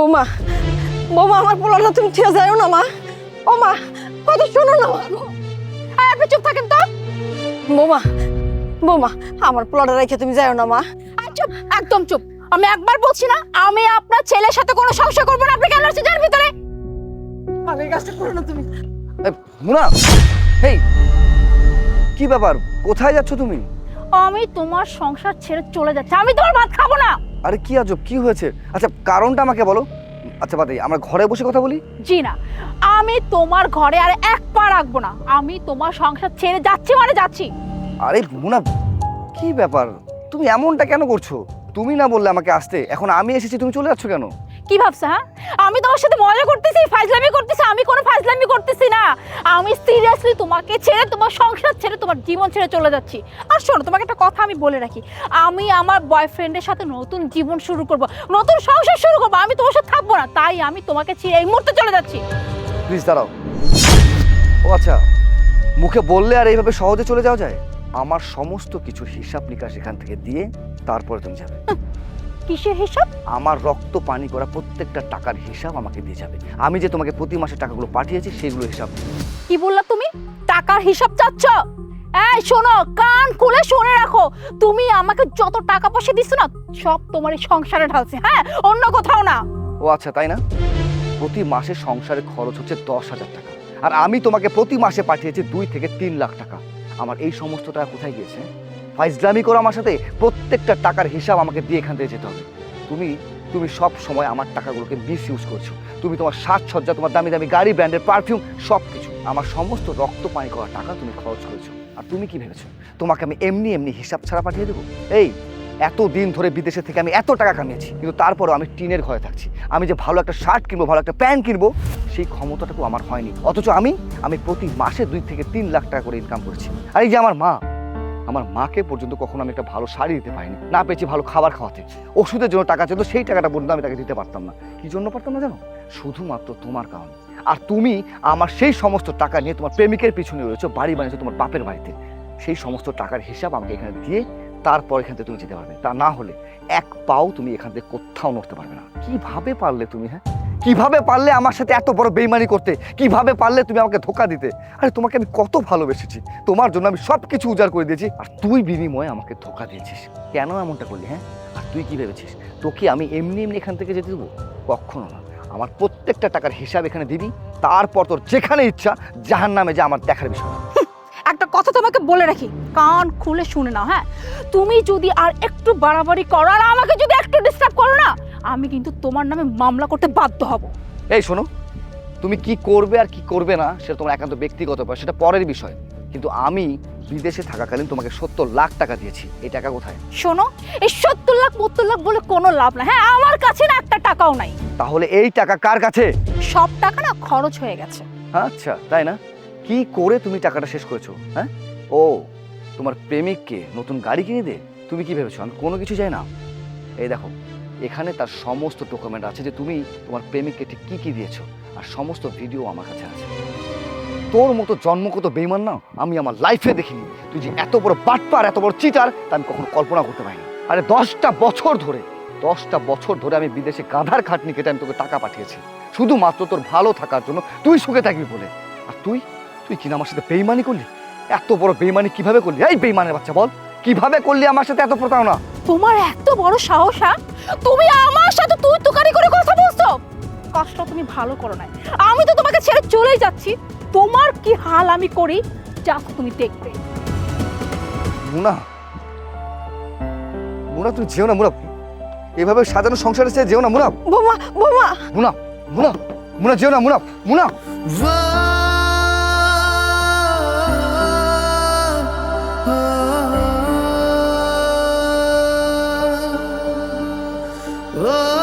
বৌমা বৌমা আমার পোলাটা তুমি ঠিক যাও না মা। ও মা কত শোনো না মা। আর আপনি চুপ থাকেন তো। বৌমা বৌমা আমার পোলাটা রেখে তুমি যাও না মা। চুপ একদম চুপ। আমি একবার বলছি না আমি আপনার ছেলের সাথে কোনো সংসার করব না। আপনি কেন আসছেন যার ভিতরে? আমি কাজটা করো না তুমি। মুনা! হেই! কি ব্যাপার? কোথায় যাচ্ছ তুমি? আমি তোমার সংসার ছেড়ে চলে যাচ্ছি। আমি তোমার ভাত খাব না! আরে কি আজব কি হয়েছে? আচ্ছা কারণটা আমাকে বলো। আচ্ছা বাদে আমরা ঘরে বসে কথা বলি? জি না আমি তোমার ঘরে আর এক পা রাখব না। আমি তোমার সংসার ছেড়ে যাচ্ছি মানে যাচ্ছি। আরে মুনা কি ব্যাপার? তুমি এমনটা কেন করছ? তুমি না বললে আমাকে আসতে এখন আমি এসেছি তুমি চলে যাচ্ছ কেন? কি ভাবছ হ্যাঁ? আমি তোমার সাথে মজা করতেছি ফাজলামি করতেছি আমি কোনো ফাজলামি করতেছি না। আমি সিরিয়াসলি তোমাকে ছেড়ে তোমার সংসার ছেড়ে তোমার জীবন ছেড়ে চলে যাচ্ছি। আর শোনো তোমাকে একটা কথা আমি বলে রাখি। আমি আমার বয়ফ্রেন্ডের সাথে নতুন জীবন শুরু করব নতুন সংসার শুরু করব আমি তোমার সাথে থাকব না তাই আমি তোমাকে ছেড়ে এই মুহূর্তে চলে যাচ্ছি। প্লিজ দাঁড়াও। ও আচ্ছা মুখে বললে আর এইভাবে সহজে চলে যাওয়া যায়? আমার সমস্ত কিছু হিসাব নিকাশ এখান থেকে দিয়ে তারপরে তুমি যাবে। কিসের হিসাব? আমার রক্ত পানি করা প্রত্যেকটা টাকার হিসাব আমাকে দিয়ে যাবে। আমি যে তোমাকে প্রতি মাসে টাকাগুলো পাঠিয়েছি সেগুলো হিসাব কি বললা তুমি? টাকার হিসাব চাচ্ছ? এই শোনো কান খুলে শুনে রাখো। তুমি আমাকে যত টাকা পয়সা দিচ্ছ না সব তোমার এই সংসারে ঢালছে হ্যাঁ? অন্য কোথাও না। ও আচ্ছা তাই না? প্রতি মাসে সংসারে খরচ হচ্ছে দশ হাজার টাকা। আর আমি তোমাকে প্রতি মাসে পাঠিয়েছি দুই থেকে তিন লাখ টাকা। আমার এই সমস্ত টাকা কোথায় গিয়েছে? ফাইজলামি করো আমার সাথে প্রত্যেকটা টাকার হিসাব আমাকে দিয়ে এখান থেকে যেতে হবে। তুমি তুমি সব সময় আমার টাকাগুলোকে মিস ইউজ করছ। তুমি তোমার সাজসজ্জা, তোমার দামি দামি গাড়ি ব্র্যান্ডের পারফিউম সব কিছু আমার সমস্ত রক্ত পানি করা টাকা তুমি খরচ করেছ। আর তুমি কি ভেবেছো? তোমাকে আমি এমনি এমনি হিসাব ছাড়া পাঠিয়ে দেবো? এই এত দিন ধরে বিদেশে থেকে আমি এত টাকা কামিয়েছি, কিন্তু তারপরও আমি টিনের ঘরে থাকছি। আমি যে ভালো একটা শার্ট কিনবো, ভালো একটা প্যান্ট কিনবো, সেই ক্ষমতাটুকু আমার হয়নি। অথচ আমি আমি প্রতি মাসে দুই থেকে তিন লাখ টাকা করে ইনকাম করছি। আর এই যে আমার মা আমার মাকে পর্যন্ত কখনো আমি একটা ভালো শাড়ি দিতে পারিনি। না পেয়েছি ভালো খাবার খাওয়াতে। ওষুধের জন্য টাকা চাইতো, সেই টাকাটা পর্যন্ত আমি তাকে দিতে পারতাম না। কি জন্য পারতাম না জানো? শুধুমাত্র তোমার কারণে। আর তুমি আমার সেই সমস্ত টাকা নিয়ে তোমার প্রেমিকের পিছনে রয়েছে, বাড়ি বানিয়েছো তোমার বাপের বাড়িতে। সেই সমস্ত টাকার হিসাব আমাকে এখানে দিয়ে তারপর এখান থেকে তুমি যেতে পারবে। তা না হলে এক পাও তুমি এখান থেকে কোথাও নড়তে পারবে না। কীভাবে পারলে তুমি হ্যাঁ? কীভাবে পারলে আমার সাথে এত বড় বেইমানি করতে? কীভাবে পারলে তুমি আমাকে ধোকা দিতে? আরে তোমাকে আমি কত ভালোবেসেছি। তোমার জন্য আমি সব কিছু উজাড় করে দিয়েছি। আর তুই বিনিময়ে আমাকে ধোকা দিয়েছিস। কেন এমনটা করলি হ্যাঁ? আর তুই কি ভেবেছিস? তোকে আমি এমনি এমনি এখান থেকে যেতে দেবো? কখনো না। আমার প্রত্যেকটা টাকার হিসাব এখানে দিবি। তারপর তোর যেখানে ইচ্ছা জাহান নামে যা, আমার দেখার বিষয়। না। একটা কথা তোমাকে বলে রাখি। কান খুলে শুনে নাও হ্যাঁ? তুমি যদি আর একটু বাড়াবাড়ি করো, আর আমাকে যদি একটু ডিস্টার্ব করো না আমি কিন্তু তোমার নামে মামলা করতে বাধ্য হব। এই শোনো তুমি কি করবে আর কি করবে না সেটা তোমার একান্ত ব্যক্তিগত ব্যাপার সেটা পরের বিষয়। কিন্তু আমি বিদেশে থাকাকালীন তোমাকে সত্তর লাখ টাকা দিয়েছি এই টাকা কোথায়? শোনো এই সত্তর লাখ সত্তর লাখ বলে কোনো লাভ না। হ্যাঁ আমার কাছে না একটা টাকাও নাই। তাহলে এই টাকা কার কাছে? সব টাকা না খরচ হয়ে গেছে। আচ্ছা তাই না? কি করে তুমি টাকাটা শেষ করেছ হ্যাঁ? ও তোমার প্রেমিককে নতুন গাড়ি কিনে দে? তুমি কি ভেবেছো? আমি কোনো কিছু চাই না। এই দেখো এখানে তার সমস্ত ডকুমেন্ট আছে যে তুমি তোমার প্রেমিককে ঠিক কী কী দিয়েছ, আর সমস্ত ভিডিও আমার কাছে আছে। তোর মতো জন্মগত বেইমান না আমি আমার লাইফে দেখিনি। তুই যে এত বড় বাটপার, এত বড় চিটার তা আমি কখনো কল্পনা করতে পারিনি। আরে দশটা বছর ধরে, দশটা বছর ধরে আমি বিদেশে গাধার খাটনি কেটে আমি তোকে টাকা পাঠিয়েছি। শুধুমাত্র তোর ভালো থাকার জন্য তুই সুখে থাকবি বলে। আর তুই? তুই কিনা আমার সাথে বেইমানি করলি? এত বড় বেইমানি কীভাবে করলি? এই বেইমানের বাচ্চা বল। কীভাবে করলি আমার সাথে এত প্রতারণা? তোমার এত বড় সাহস হ্যাঁ? তুমি আমার সাথে তুই তুকারি করে কথা বলছো? কাজটা তুমি ভালো করো না আমি তো তোমাকে ছেড়ে চলেই যাচ্ছি। তোমার কি হাল আমি করি? যা তুমি দেখবে। মুনা মুনা তুমি যেও না মুনা। এভাবে সাজানো সংসারে চেয়ে যেও না মুনা। বৌমা বৌমা। মুনা মুনা মুনা যেও না মুনা মুনা. Oh.